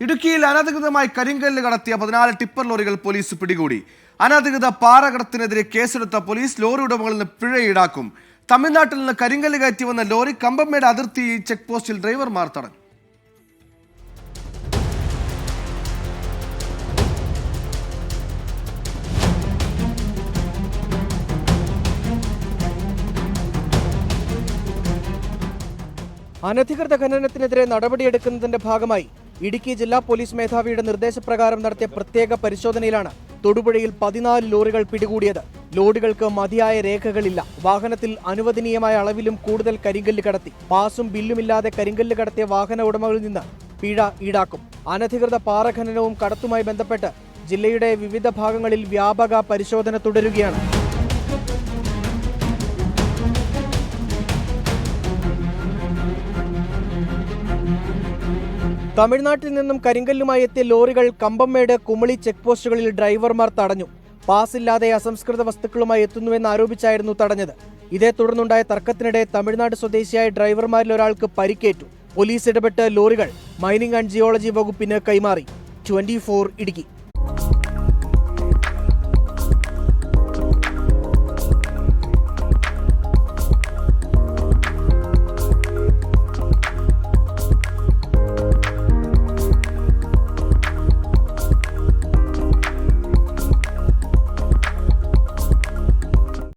ഇടുക്കിയിൽ അനധികൃതമായി കരിങ്കല്ല് കടത്തിയ പതിനാല് ടിപ്പർ ലോറികൾ പോലീസ് പിടികൂടി. അനധികൃത പാറ കടത്തിനെതിരെ കേസെടുത്ത പോലീസ് ലോറി ഉടമകളിൽ നിന്ന് പിഴ ഈടാക്കും. തമിഴ്നാട്ടിൽ നിന്ന് കരിങ്കല്ല് കയറ്റി വന്ന ലോറി കമ്പമ്മയുടെ അതിർത്തി ചെക്ക് പോസ്റ്റിൽ ഡ്രൈവർമാർ തടഞ്ഞു. അനധികൃത ഖനനത്തിനെതിരെ നടപടിയെടുക്കുന്നതിന്റെ ഭാഗമായി ഇടുക്കി ജില്ലാ പോലീസ് മേധാവിയുടെ നിർദ്ദേശപ്രകാരം നടത്തിയ പ്രത്യേക പരിശോധനയിലാണ് തൊടുപുഴയിൽ പതിനാല് ലോറികൾ പിടികൂടിയത്. ലോഡുകൾക്ക് മതിയായ രേഖകളില്ല. വാഹനത്തിൽ അനുവദനീയമായ അളവിലും കൂടുതൽ കരിങ്കല്ല് കടത്തി. പാസും ബില്ലുമില്ലാതെ കരിങ്കല്ല് കടത്തിയ വാഹന ഉടമകളിൽ നിന്ന് പിഴ ഈടാക്കും. അനധികൃത പാറഖനനവും കടത്തുമായി ബന്ധപ്പെട്ട് ജില്ലയുടെ വിവിധ ഭാഗങ്ങളിൽ വ്യാപക പരിശോധന തുടരുകയാണ്. തമിഴ്നാട്ടിൽ നിന്നും കരിങ്കല്ലുമായി എത്തിയ ലോറികൾ കമ്പംമേട് കുമളി ചെക്ക് പോസ്റ്റുകളിൽ ഡ്രൈവർമാർ തടഞ്ഞു. പാസ് ഇല്ലാതെ അസംസ്കൃത വസ്തുക്കളുമായി എത്തുന്നുവെന്ന് ആരോപിച്ചായിരുന്നു തടഞ്ഞത്. ഇതേ തുടർന്നുണ്ടായ തർക്കത്തിനിടെ തമിഴ്നാട് സ്വദേശിയായ ഡ്രൈവർമാരിൽ ഒരാൾക്ക് പരിക്കേറ്റു. പോലീസ് ഇടപെട്ട് ലോറികൾ മൈനിങ് ആൻഡ് ജിയോളജി വകുപ്പിന് കൈമാറി. ട്വന്റി ഇടുക്കി.